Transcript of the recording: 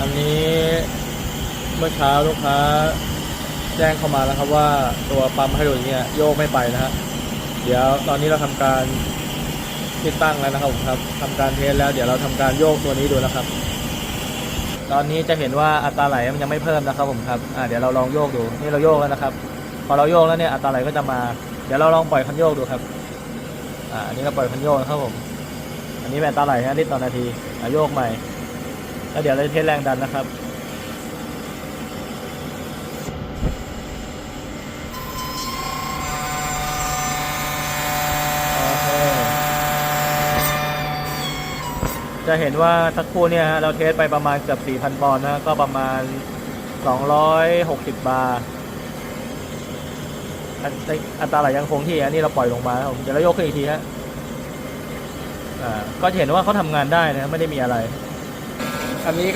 อันนี้เมื่อเช้าลูกค้าแจ้งเข้ามาแล้วครับว่าตัวปั๊มไฮโดรลิกเนี่ยโยกไม่ไปนะฮะเดี๋ยวตอนนี้เราทำการติดตั้งแล้วนะครับผมครับทำการเทสแล้วเดี๋ยวเราทำการโยกตัวนี้ดูนะครับ ตอนนี้จะเห็นว่าอัตราไหลมันยังไม่เพิ่มนะครับผมครับอ่าเดี๋ยวเราลองโยกดูนี่เราโยกแล้วนะครับ พอเราโยกแล้วเนี่ยอัตราไหลก็จะมา เดี๋ยวเราลองปล่อยคันโยกดูครับอ่าอันนี้เราปล่อยคันโยกนะครับผม อันนี้แบบอัตาไหลนะลิตรต่อนาทีอะโยกใหม่ แล้วเดี๋ยวเราจะเทสแรงดันนะครับโอเคจะเห็นว่าสักครู่เนี่ยฮะเราเทสไปประมาณเกือบ 4,000 ปอนด์นะก็ประมาณ 260 บาร์อันอัตราไหลยังคงที่อันนี้เราปล่อยลงมาครับเดี๋ยวเรายกขึ้นอีกทีฮะก็จะเห็นว่าเขาทำงานได้นะไม่ได้มีอะไร อันนี้